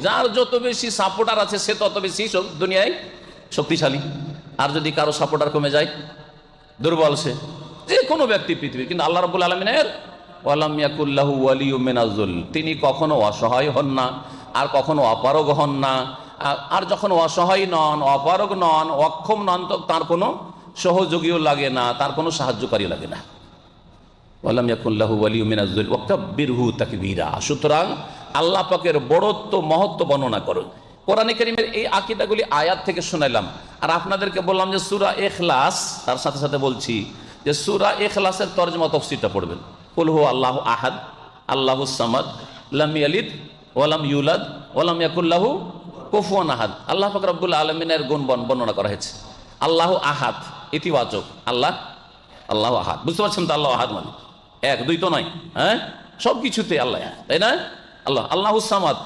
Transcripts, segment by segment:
যার যত বেশি সাপোর্টার আছে, সে তত বেশি দুনিয়ায় শক্তিশালী। আর যদি কারও সাপোর্টার কমে যায়, দুর্বল সে। যে কোনো ব্যক্তি পৃথিবীর, কিন্তু আল্লাহ রবুল আলমিনের তিনি কখনো অসহায় হন না, আর কখনো অপারগ হন না। আর- যখন অসহায় নন, অপারগ নন, অক্ষম নন, তো তার কোনো সহযোগীও লাগে না, তার কোনো সাহায্যকারী লাগে না। ওয়ালিউ সুতরাং আল্লাহ পাকের বড়ত্ব, মহত্ব বর্ণনা করুন কোরআনে কারীমের এই আকীদাগুলি আয়াত থেকে শুনাইলাম। আর আপনাদেরকে বললাম যে সুরা এখলাস তার সাথে সাথে বলছি যে সুরা এখলাসের তর্জমা তাফসীরটা পড়বেন। কুল আল্লাহ আহাদ, আল্লাহ সামাদ, লাম ইয়ালিদ ওয়ালাম ইউলাদ ওয়ালাম ইয়াকুল্লাহু কুফুয়ান আহাদ। আল্লাহ পাক রব্বুল আলামিনের গুণ বর্ণ- বর্ণনা করা হয়েছে। আল্লাহ আহাদ, ইতিবাচক। আল্লাহ আল্লাহ আহাদ। বুঝতে পারছেন তো আল্লাহ আহাদ মানে? এক, দুই তো নয় হ্যাঁ? সব কিছুতে আল্লাহ তাই না? আল্লাহ আল্লাহ সামাদ।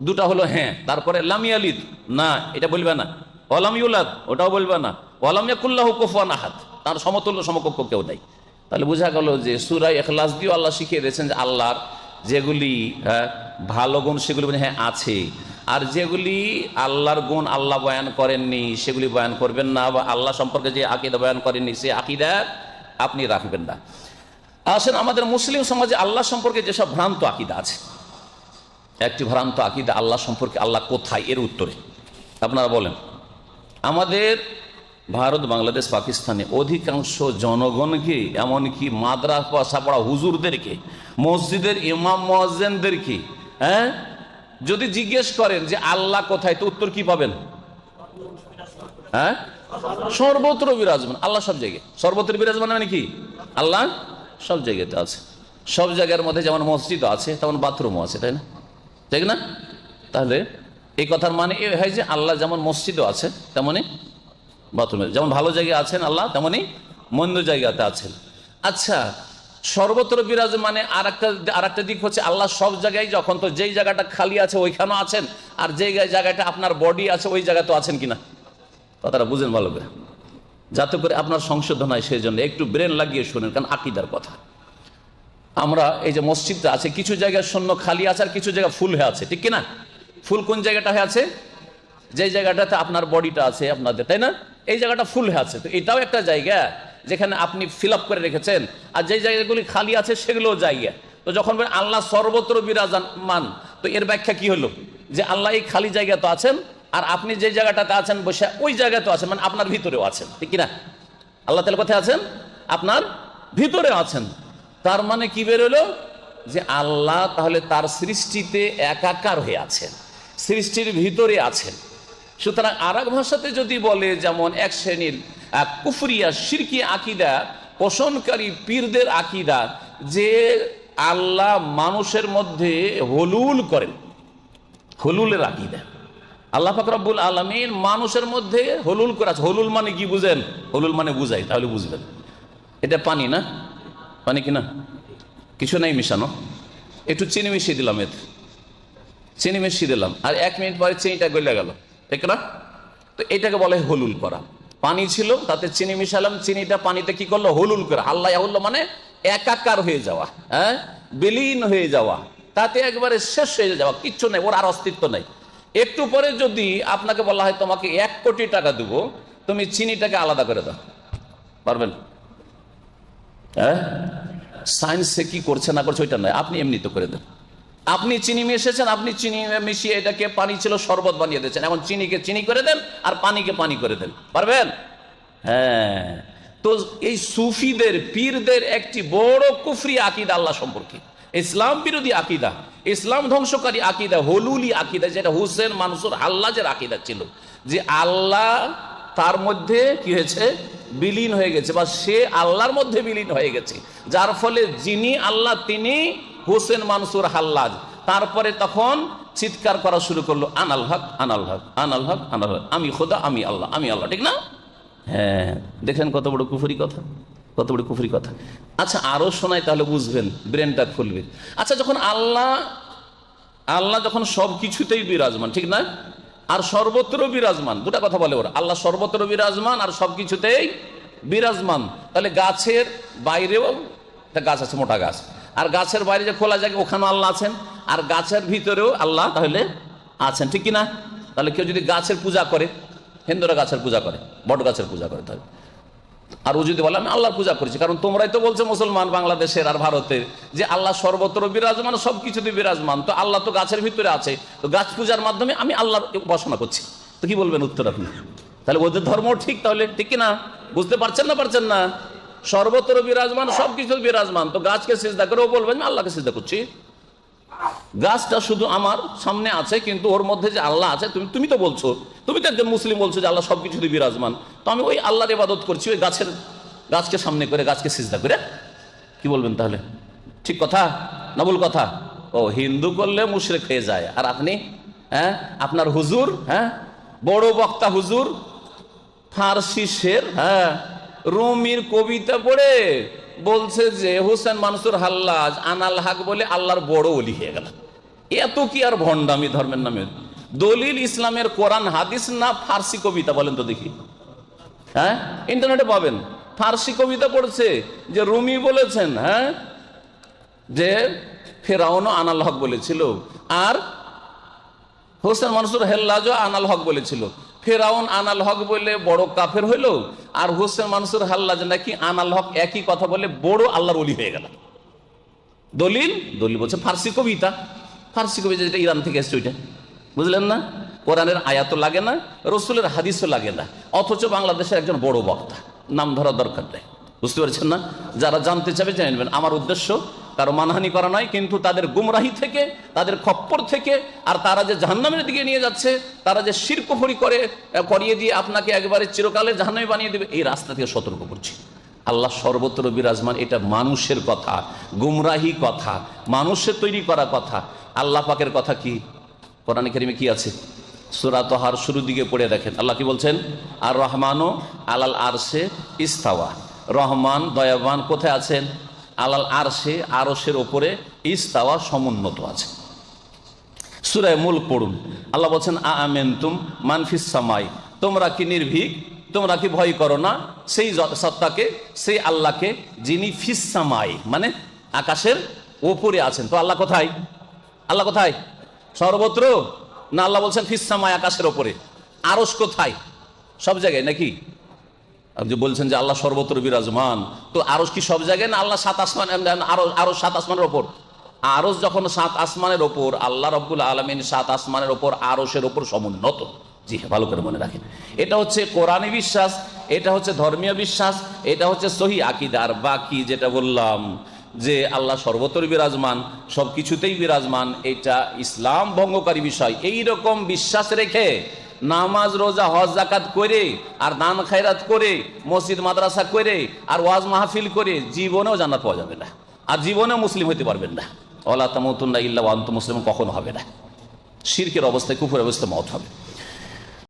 দুটা হলো হ্যাঁ তারপরে লামিয়ালিদ না এটা বলবে না। ওলামিউলাদ ওটাও বলবে না। ওলামিয়াকুল্লাহ কুফান আহাত তার সমতুল্য সমকক্ষ কেউ নাই। তাহলে বোঝা গেল যে সুরাই এখলাস দিয়েও আল্লাহ শিখিয়ে দিয়েছেন যে আল্লাহর যেগুলি হ্যাঁ, ভালো গুণ সেগুলি বলে হ্যাঁ আছে। আর যেগুলি আল্লাহর গুণ আল্লাহ বয়ান করেননি সেগুলি বয়ান করবেন না বা আল্লাহ সম্পর্কে যে আকিদা বয়ান করেননি সে আকিদা আপনি রাখবেন না। আসেন আমাদের মুসলিম সমাজে আল্লাহ সম্পর্কে যেসব ভ্রান্ত আকিদা আছে একটি ভ্রান্ত আকিদা আল্লাহ সম্পর্কে আল্লাহ কোথায়? এর উত্তরে। আপনারা বলেন, আমাদের ভারত, বাংলাদেশ, পাকিস্তানে অধিকাংশ জনগণকে, এমনকি মাদ্রাসা পড়া হুজুরদেরকে, মসজিদের ইমাম মহাজেনদেরকে হ্যাঁ যদি জিজ্ঞেস করেন যে আল্লাহ কোথায়, তো উত্তর কি পাবেন? হ্যাঁ? সর্বত্র বিরাজমান, আল্লাহ সব জায়গায়। সর্বত্র বিরাজমান মানে কি? আল্লাহ সব জায়গাতে আছে। সব জায়গার মধ্যে যেমন মসজিদ আছে, তেমন বাথরুমও আছে, তাই না? ঠিক না? তাহলে এই কথার মানে এ হয় যে আল্লাহ যেমন মসজিদও আছে, তেমনি বাথরুমে। যেমন ভালো জায়গায় আছেন আল্লাহ, তেমনি মন্দ জায়গাতে আছেন। আচ্ছা সর্বত্র বিরাজ মানে আর একটা আর একটা দিক হচ্ছে আল্লাহ সব জায়গায় যখন তো যেই জায়গাটা খালি আছে ওইখানেও আছেন, আর যেই জায়গাটা আপনার বডি আছে ওই জায়গায় তো আছেন কিনা? কথাটা বুঝেন ভালো করে। যাতে করে আপনার সংশোধন হয় সেই জন্য। একটু ব্রেন লাগিয়ে শোনেন, কারণ আকিদার কথা। আমরা এই যে মসজিদটা আছে, কিছু জায়গায় শূন্য খালি আছে আর কিছু জায়গা ফুল হয়ে আছে, ঠিক কিনা? ফুল কোন জায়গাটা হয়ে আছে? যে জায়গাটাতে আপনার বডিটা আছে, আপনাদের, তাই না? এই জায়গাটা ফুল হয়ে আছে, তো এটাও একটা জায়গা যেখানে আপনি ফিল করে রেখেছেন। আর যে জায়গাগুলি খালি আছে, সেগুলোও জায়গা। তো যখন আল্লাহ সর্বত্র বিরাজমান তো এর ব্যাখ্যা কি হলো? যে আল্লাহ এই খালি জায়গা তো আছেন, আর আপনি যে জায়গাটাতে আছেন, বসে ওই জায়গায় তো আছেন মানে আপনার ভিতরেও আছেন, ঠিক কিনা? আল্লাহ তাহলে কোথায় আছেন? আপনার ভিতরে আছেন। তার মানে কি বেরোলো? যে আল্লাহ তাহলে তার সৃষ্টিতে একাকার হয়ে আছেন, সৃষ্টির ভিতরে আছেন। সুতরাং আর ভাষাতে যদি বলে, যেমন এক শ্রেণির কুফরিয়া সিরকি আকিদা, পোষণকারী পীরদের আকিদা, যে আল্লাহ মানুষের মধ্যে হলুল করেন, হলুলের আকিদা। আল্লাহ ফাকরাবুল আলমিন মানুষের মধ্যে হলুল করে হলুল মানে কি বুঝেন? হলুল মানে বুঝাই, তাহলে বুঝবেন। এটা পানি না? পানি কি না কিছু নাই মিশানো। একটু চিনি মিশিয়ে দিলাম এতে। চিনি মিশিয়ে দিলাম। আর এক মিনিট পরে চিনিটা গলে গেল। ঠিক না? তো এটাকে বলে হলুল করা। পানি ছিল, তাতে চিনি মিশালাম। চিনিটা পানিতে কি করল? হলুল করা। আল্লাহ হল্লো মানে একাকার হয়ে যাওয়া হ্যাঁ? বিলীন হয়ে যাওয়া। তাতে একবারে শেষ হয়ে যাওয়া। কিচ্ছু নেই, ওর আর অস্তিত্ব নেই। একটু পরে যদি আপনাকে বলা হয়, তোমাকে এক কোটি টাকা দেবো, তুমি চিনিটাকে আলাদা করে দাও। পারবেন? হ্যাঁ? সায়েন্সে কি করছে না করছে ওইটা নয়, আপনি এমনি তো করে দেন। আপনি চিনি মিশেছেন আপনি চিনি মিশিয়ে এটাকে পানি ছিল শরবত বানিয়ে দিয়েছেন। এখন চিনিকে চিনি করে দেন আর পানিকে পানি করে দেন। পারবেন? হ্যাঁ। তো এই সুফিদের, পীরদের একটি বড় কুফরি আকিদা আল্লাহ সম্পর্কে। ইসলাম বিরোধী আকিদা, ইসলাম ধ্বংসকারী আকিদা, হলুলি আকিদা, যেটা হুসেন মানসুর আল্লাহের আকিদা ছিল। যে আল্লাহ তার মধ্যে কি হয়েছে? বিলীন হয়ে গেছে বা সে আল্লাহর মধ্যে বিলীন হয়ে গেছে। যার ফলে যিনি আল্লাহ, তিনি হোসেন মানসুর হাল্লাজ তারপরে তখন চিৎকার করা শুরু করল, আনাল হক আনাল হক আনাল হক আনাল হক। আমি খোদা, আমি আল্লাহ আমি আল্লাহ, ঠিক না? হ্যাঁ দেখেন কত বড় কুফুরি কথা, কত বড় কুফুরি কথা। আচ্ছা আরও শোনায় তাহলে বুঝবেন, ব্রেনটা খুলবে। আচ্ছা যখন আল্লাহ আল্লাহ যখন সব কিছুতেই বিরাজমান, ঠিক না? আর সর্বত্র বিরাজমান, দুটা কথা বলে ওরা। আল্লাহ সর্বত্র বিরাজমান আর সব কিছুতেই বিরাজমান। তাহলে গাছের বাইরেও গাছ আছে, মোটা গাছ। আর গাছের বাইরে যে খোলা জায়গা ওখানে আল্লাহ আছেন। আর গাছের ভিতরেও আল্লাহ তাহলে আছেন, ঠিক কিনা তাহলে কেউ যদি গাছের পূজা করে, হিন্দুরা গাছের পূজা করে বট গাছের পূজা করে তাহলে। আর ও যদি বলে, আমি আল্লাহর পূজা করছি। কারণ তোমরাই তো বলছো মুসলমান বাংলাদেশের আর ভারতের যে আল্লাহ সর্বত্র বিরাজমান সব কিছুতে বিরাজমান। তো আল্লাহ তো গাছের ভিতরে আছে। তো গাছ পূজার মাধ্যমে আমি আল্লাহর উপাসনা করছি। তো কি বলবেন উত্তর আপনি? তাহলে ওদের ধর্ম ঠিক তাহলে, ঠিক না বুঝতে পারছেন না পারছেন না? সর্বত্র বিরাজমান সব কিছু বিরাজমান। তো গাছকে সিজদা করে ও বলবেন আল্লাহকে সিজদা করছি। গাছটা শুধু আমার সামনে আছে, কিন্তু ওর মধ্যে যে আল্লাহ আছে, তুমি তুমি তো বলছো। তুমি তো একজন মুসলিম বলছো যে আল্লাহ সব কিছুতে বিরাজমান। তো আমি ওই আল্লাহর ইবাদত করছি, ওই গাছের গাছকে সামনে করে, গাছকে সিজদা করে। কি বলবেন তাহলে? ঠিক কথা? না ভুল কথা? ও, হিন্দু করলে মুশরেক হয়ে যায়। আর আপনি? হ্যাঁ? আপনার হুজুর? হ্যাঁ? বড় বক্তা হুজুর? ফার্সি শের? হ্যাঁ? রুমির কবিতা পড়ে? বলছে যে, হোসেন মানসুর হাল্লাজ, আনাল হাক বলে আল্লাহর বড় অলি হয়ে গেল এত কি আর ভণ্ডামি ধর্মের নামে? দলিল ইসলামের কোরআন, হাদিস না ফার্সি কবিতা বলেন তো দেখি। হ্যাঁ? ইন্টারনেটে পাবেন। ফার্সি কবিতা পড়ছে যে, রুমি বলেছেন হ্যাঁ? যে, ফেরাউনও আনাল হক বলেছিল। আর হোসেন মনসুর হেল্লাজও আনাল হক বলেছিল। ফেরাউন আনাল হক বলে বড় কাফের হইল, আর হোসেন মনসুর হাল্লাজ নাকি আনাল হক একই কথা বলে বড় আল্লাহর অলি হয়ে গেল। দলিল? দলিল বলছে ফার্সি কবিতা। ফার্সি কবিতা যেটা ইরান থেকে এসছে ওইটা। বুঝলেন না? কোরআনের আয়াতও লাগে না, রসুলের হাদিসও লাগে না। অথচ বাংলাদেশের একজন বড় বক্তা। নাম ধরার দরকার নেই। বুঝতে পারছেন না? যারা জানতে চাবে জানবেন আমার উদ্দেশ্য কারও মানহানি করা নয়, কিন্তু তাদের গুমরাহি থেকে, তাদের খপ্পর থেকে, আর তারা যে জাহান্নামের দিকে নিয়ে যাচ্ছে, তারা যে শিরকুফরি করে করিয়ে দিয়ে আপনাকে একবারে চিরকালে জাহান্নামে বানিয়ে দেবে, এই রাস্তা থেকে সতর্ক করছি। আল্লাহ সর্বত্র বিরাজমান, এটা মানুষের কথা, গুমরাহি কথা, মানুষের তৈরি করা কথা। আল্লাহ পাকের কথা কি? কোরআন কারিমে কি আছে? সুরা তোহার শুরুর দিকে পড়ে দেখেন। আল্লাহ কি বলছেন? আর রহমানও আলাল আরশে ইস্তাওয়া। রহমান, দয়াবান, কোথায় আছেন? আলাল আরশে, আরশের ওপরে ইস্তাওয়া সমুন্নত আছে। সুরায় মূল পড়ুন। আল্লাহ বলছেন, আ আমেন্তুম মানফিস সামাই। তোমরা কি নির্ভীক? তোমরা কি ভয় করো না? সেই সত্তাকে, সেই আল্লাহকে যিনি ফিসামাই মানে আকাশের ওপরে আছেন। তো আল্লাহ কোথায়? আল্লাহ কোথায়? সর্বত্র? না, আল্লাহ বলছেন ফিসামাই আকাশের ওপরে। আরস কোথায়? সব জায়গায়, নাকি? আপনি বলছেন যে আল্লাহ সর্বত্র বিরাজমান, তো আরস কি সব জায়গায় না আল্লাহ সাত আসমান আরও আরও সাত আসমানের ওপর? আরস যখন সাত আসমানের ওপর, আল্লাহ রব্বুল আলমিন সাত আসমানের ওপর আরসের ওপর সমুন্নত। জি হ্যাঁ ভালো করে মনে রাখেন। এটা হচ্ছে কোরআনী বিশ্বাস, এটা হচ্ছে ধর্মীয় বিশ্বাস, এটা হচ্ছে সহি আকিদার বাকি যেটা বললাম যে আল্লাহ সর্বত্র বিরাজমান সব কিছুতেই বিরাজমান, এটা ইসলাম ভঙ্গকারী বিষয়। এই রকম বিশ্বাস রেখে নামাজ, রোজা, হজ জাকাত করে, আর দান খায়রাত করে, মসজিদ, মাদ্রাসা করে, আর ওয়াজ মাহফিল করে, জীবনেও জান্নাত পাওয়া যাবে না। আর জীবনেও মুসলিম হতে পারবেন না। ওলা তামতুল্লাহ ইল্লা আন্ত মুসলিম কখনো হবে না। শিরকের অবস্থায় কুপুর অবস্থায় মত হবে।